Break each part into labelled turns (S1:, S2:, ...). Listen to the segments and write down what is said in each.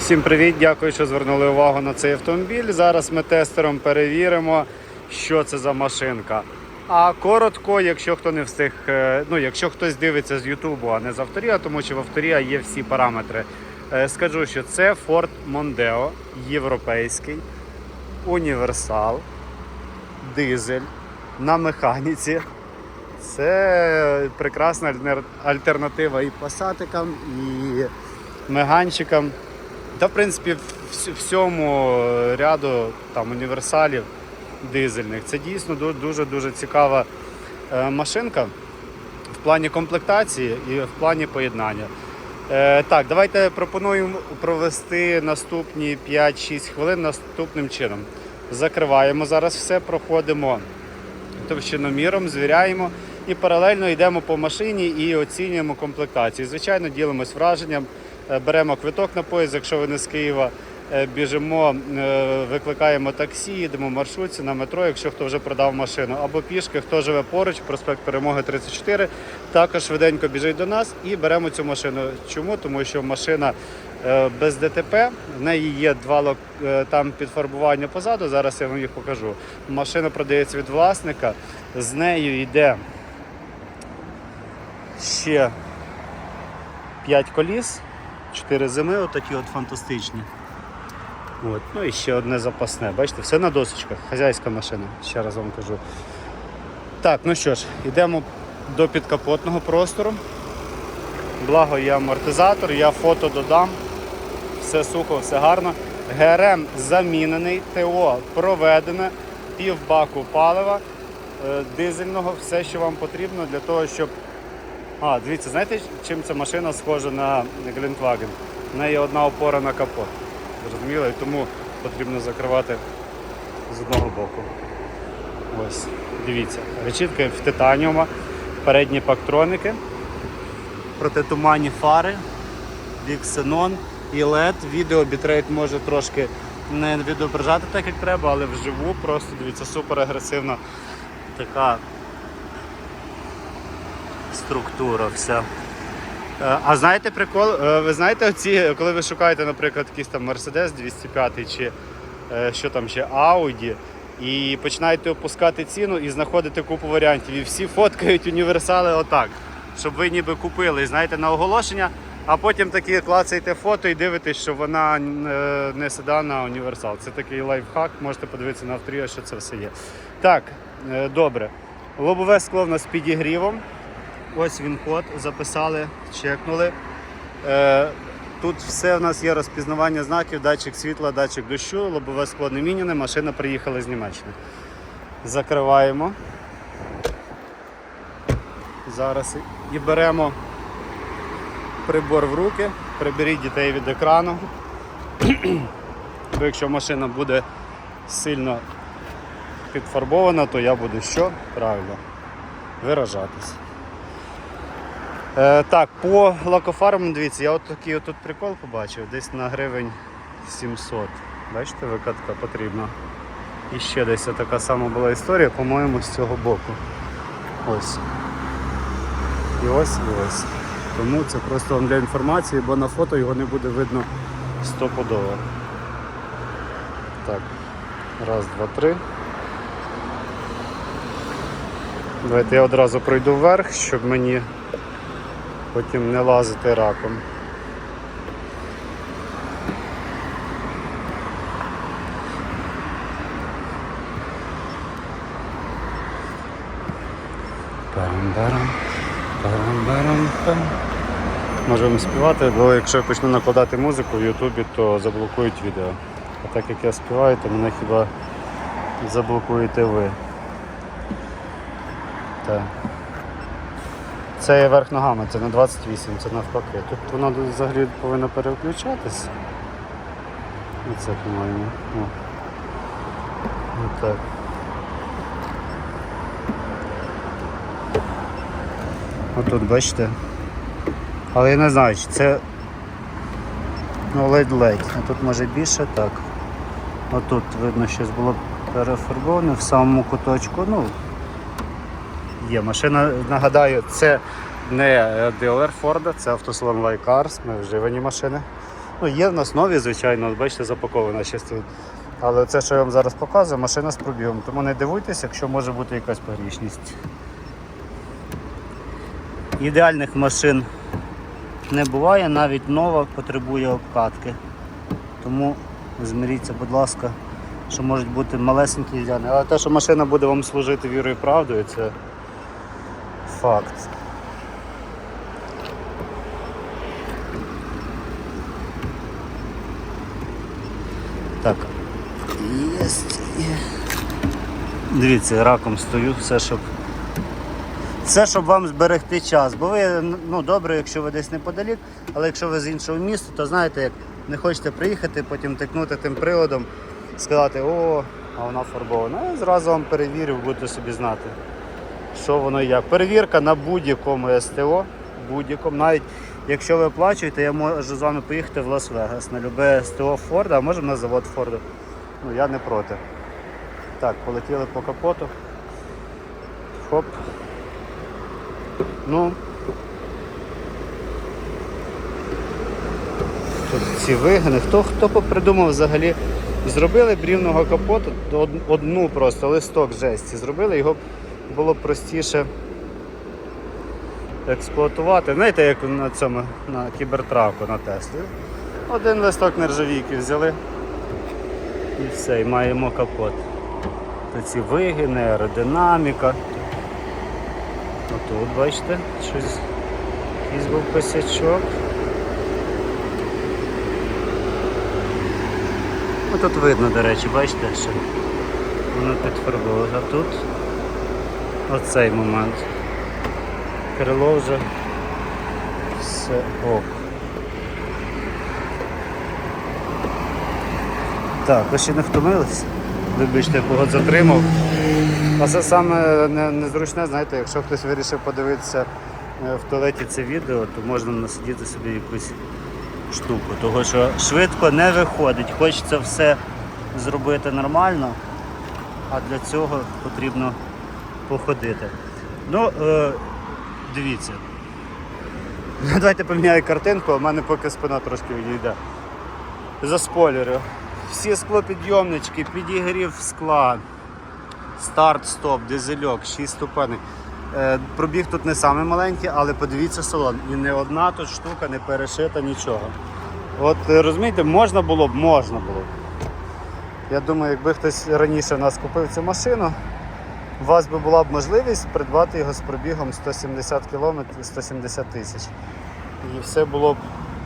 S1: Всім привіт, дякую, що звернули увагу на цей автомобіль. Зараз ми тестером перевіримо, що це за машинка. А коротко, якщо хто не встиг, е, ну якщо хтось дивиться з Ютубу, а не з авторія, тому що в авторія є всі параметри. Е, Скажу, що це Ford Mondeo європейський, універсал, дизель на механіці. Це прекрасна альтернатива і пасатикам, і меганчикам. Та, в принципі, вс- всьому ряду там, універсалів дизельних. Це дійсно дуже-дуже цікава е, машинка в плані комплектації і в плані поєднання. Е, так, давайте пропонуємо провести наступні 5-6 хвилин наступним чином. Закриваємо зараз все, проходимо товщиноміром, звіряємо і паралельно йдемо по машині і оцінюємо комплектацію. Звичайно, ділимось враженням, беремо квиток на поїзд, якщо ви не з Києва. е, Біжимо, е, викликаємо таксі, їдемо в маршрутці на метро, якщо хто вже продав машину, або пішки, хто живе поруч, проспект Перемоги 34, також швиденько біжить до нас і беремо цю машину. Чому? Тому що машина е, без ДТП, в неї є два лок- е, там підфарбування позаду. Зараз я вам їх покажу. Машина продається від власника, з нею йде ще 5 коліс, 4 зими, отакі от фантастичні. От. Ну і ще одне запасне. Бачите, все на досочках. Хазяйська машина, ще раз вам кажу. Так, ну що ж, йдемо до підкапотного простору. Благо є амортизатор, я фото додам. Все сухо, все гарно. ГРМ замінений, ТО проведене, пів баку палива е, дизельного, все, що вам потрібно для того, щоб. А, дивіться, знаєте, чим ця машина схожа на Glintwagen? В неї одна опора на капот. Зрозуміло, і тому потрібно закривати з одного боку. Ось, дивіться, решітка в титаніума, передні пактроники, протитуманні фари, бік Xenon і LED. Відео бітрейт може трошки не відображати так, як треба, але вживу просто дивіться, супер агресивна така структура вся. Е, А знаєте прикол? Е, Ви знаєте, оці, коли ви шукаєте, наприклад, якийсь там Mercedes 205 чи е, що там ще Audi, і починаєте опускати ціну і знаходите купу варіантів. І всі фоткають універсали отак, щоб ви ніби купили, знаєте, на оголошення, а потім такі клацаєте фото і дивитесь, що вона не седан, а універсал. Це такий лайфхак, можете подивитися на авторію, що це все є. Так, добре. Лобове скло в нас з підігрівом. Ось він код, записали, чекнули. Е, тут все у нас є розпізнавання знаків, датчик світла, датчик дощу, лобове скло не міняне, машина приїхала з Німеччини. Закриваємо. Зараз і беремо прибор в руки, приберіть дітей від екрану. Якщо машина буде сильно підфарбована, то я буду що? Правильно, виражатись. Е, так, по лакофарбам, дивіться, я от такий от тут прикол побачив, десь на гривень 700. Бачите, викатка потрібна. І ще десь така сама була історія, по-моєму, з цього боку. Ось. І ось, і ось. Тому це просто вам для інформації, бо на фото його не буде видно стопудово. Так, раз, два, три. Давайте я одразу пройду вверх, щоб мені потім не лазити раком. Парам-барам, парам-барам-пам. Можемо співати, бо якщо я почну накладати музику в Ютубі, то заблокують відео. А так як я співаю, то мене хіба заблокуєте ви. Так. Це верх ногами, це на 28, це навпаки. Тут воно взагалі повинно переключатись. Оце, по-моєму. О. Отак. Отут, бачите. Але я не знаю, чи це ну, ледь-ледь. А тут може більше так. Отут видно, щось було перефарбоване в самому куточку. Ну, є. Машина, нагадаю, це не дилер Форда, це автосалон Лайкарс, ми вживані машини Ну, є в нас нові, звичайно, бачите, запакована ще. Але це, що я вам зараз показую, машина з пробігом. Тому не дивуйтесь, якщо може бути якась погрішність. Ідеальних машин не буває, навіть нова потребує обкатки. Тому змиріться, будь ласка, що можуть бути малесенькі ідеальні. Але те, що машина буде вам служити вірою і правдою, це факт. Так. Єсть. Дивіться, раком стою, все, щоб. Все, щоб вам зберегти час. Бо ви ну, добре, якщо ви десь неподалік, але якщо ви з іншого міста, то знаєте, як не хочете приїхати, потім тикнути тим приладом, сказати, о, а вона фарбована. Я зразу вам перевірю, будете собі знати, що воно як. Перевірка на будь-якому СТО, будь-якому. Навіть якщо ви оплачуєте, я можу з вами поїхати в Лас-Вегас на любе СТО Форда, а можемо на завод Форда. Ну, я не проти. Так, полетіли по капоту. Хоп. Ну. Тут ці вигини. Хто хто попридумав взагалі? Зробили б рівного капоту, одну просто листок жесті. Зробили, його було б простіше експлуатувати. Знаєте, як на цьому на кібертраку на Теслі. Один листок нержавійки взяли і все, і маємо капот. Тут ці вигини, аеродинаміка. Отут, бачите, щось якийсь був косячок. Тут видно, до речі, бачите, що воно підфарбовано. А тут оцей момент. Крило вже все ок. Так, ви ще не втомились? Вибачте, кого затримав. А це саме незручне, знаєте, якщо хтось вирішив подивитися е, в туалеті це відео, то можна насидіти собі якусь штуку. Того що швидко не виходить. Хочеться все зробити нормально, а для цього потрібно походити. Ну, е, дивіться. Давайте поміняю картинку, в мене поки спина трошки відійде. Заспойлерю. Всі склопідйомнички, підігрів скла, старт-стоп, дизельок, 6 ступеней. Е, пробіг тут не самий маленький, але подивіться салон. І не одна тут штука не перешита нічого. От е, розумієте, можна було б, можна було б. Я думаю, якби хтось раніше в нас купив цю машину, у вас би була б можливість придбати його з пробігом 170 км 170 тисяч. І все було б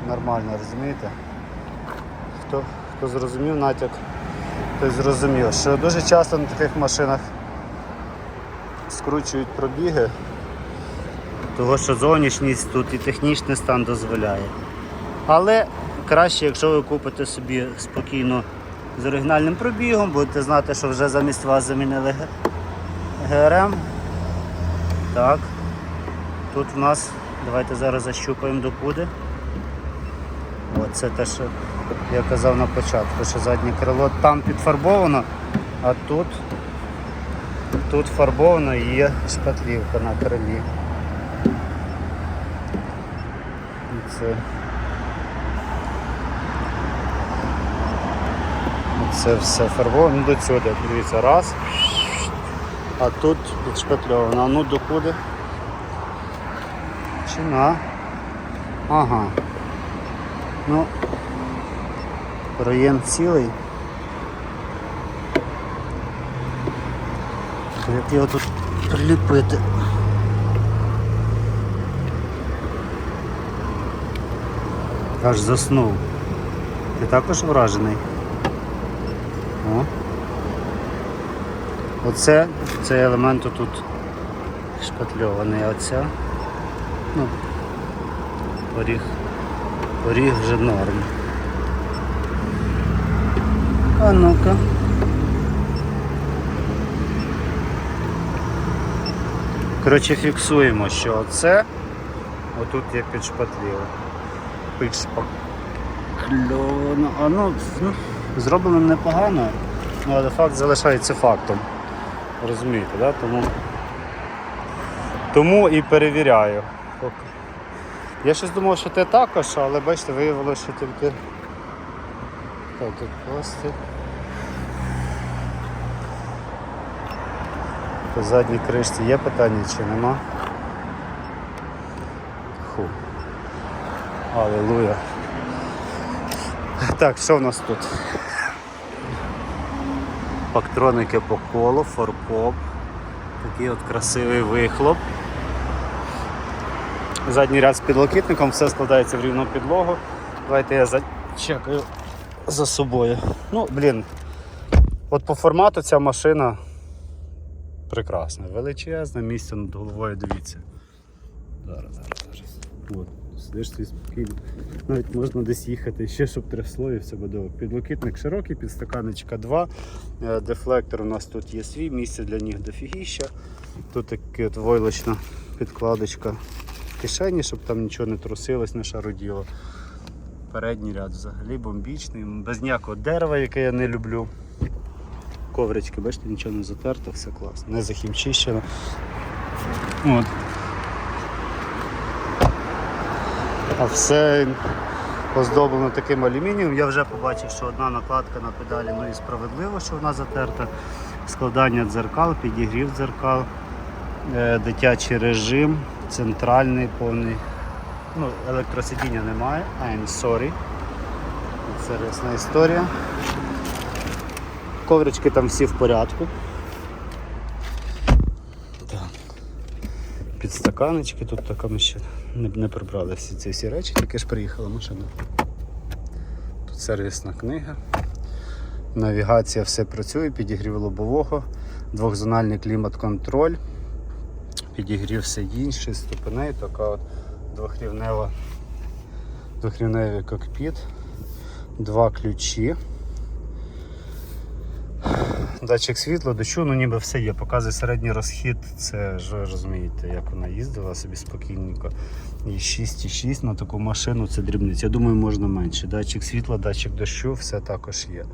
S1: нормально, розумієте? Хто, хто зрозумів натяк, той зрозумів, що дуже часто на таких машинах скручують пробіги, того що зовнішність тут і технічний стан дозволяє. Але краще, якщо ви купите собі спокійно з оригінальним пробігом, будете знати, що вже замість вас замінили ГРМ. Так. Тут в нас, давайте зараз защупаємо докуди. От це те, що я казав на початку, що заднє крило там підфарбовано, а тут, тут фарбовано і є шпатлівка на крилі. І Це, це все фарбовано Ну, до цього, дивіться, раз. А тут підшпатльовано. Ну докуди? Чи на? Ага. Ну, проєм цілий. Як його тут приліпити? Аж заснув. Ти також вражений? О. Оце, цей елемент тут шпатльований, а оця, ну, поріг, поріг вже норм. А ну-ка. Коротше, фіксуємо, що оце отут є підшпатліло. Підшпакльовано. А ну, ну, зроблено непогано, але факт залишається фактом. Розумієте, да? Тому, тому і перевіряю. Я щось думав, що ти також, але бачите, виявилося, що тільки Що тут пластик? По задній кришці є питання чи нема? Ху. Аллилуйя. Так, що в нас тут? Пактроники по колу, форкоп. Такий от красивий вихлоп. Задній ряд з підлокітником, все складається в рівну підлогу. Давайте я зачекаю за собою. Ну, блін. От по формату ця машина прекрасна, величезна, місце над головою, дивіться. Зараз, зараз, зараз. От, сидиш собі спокійно. Навіть можна десь їхати ще, щоб трясло і все буде. Підлокітник широкий, підстаканечка 2. Е, Дефлектор у нас тут є свій, місце для ніг дофігіща. Тут така войлочна підкладочка в кишені, щоб там нічого не трусилось, не шаруділо. Передній ряд взагалі бомбічний, без ніякого дерева, яке я не люблю. Коврички, бачите, нічого не затерто, все класно, не захімчищено. От. А все оздоблено таким алюмінієм. Я вже побачив, що одна накладка на педалі, ну і справедливо, що вона затерта. Складання дзеркал, підігрів дзеркал, е, дитячий режим, центральний повний. Ну, електросидіння немає. I'm sorry. Це рисна історія. Коврички там всі в порядку. Підстаканечки тут така ми ще не, не прибрали всі ці всі речі, тільки ж приїхала машина. Тут сервісна книга. Навігація все працює, підігрів лобового, двохзональний клімат-контроль, підігрів сидінь, 6 ступеней, така от двохрівнева, двохрівневий кокпіт, два ключі. Датчик світла, дощу, ну ніби все є. Показує середній розхід. Це ж ви розумієте, як вона їздила собі спокійненько. І 6,6 на таку машину це дрібниця. Я думаю, можна менше. Датчик світла, датчик дощу, все також є.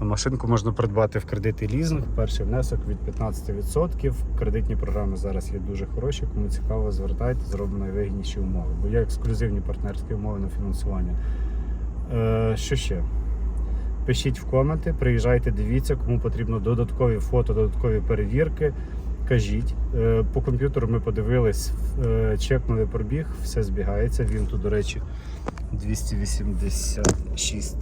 S1: Машинку можна придбати в кредит і лізинг. Перший внесок від 15%. Кредитні програми зараз є дуже хороші. Кому цікаво, звертайте, зроблено найвигідніші умови. Бо є ексклюзивні партнерські умови на фінансування. Е, що ще? Пишіть в коменти, приїжджайте, дивіться, кому потрібно додаткові фото, додаткові перевірки. Кажіть. Е, По комп'ютеру ми подивились, е, чекнули пробіг, все збігається. Він тут, до речі, 286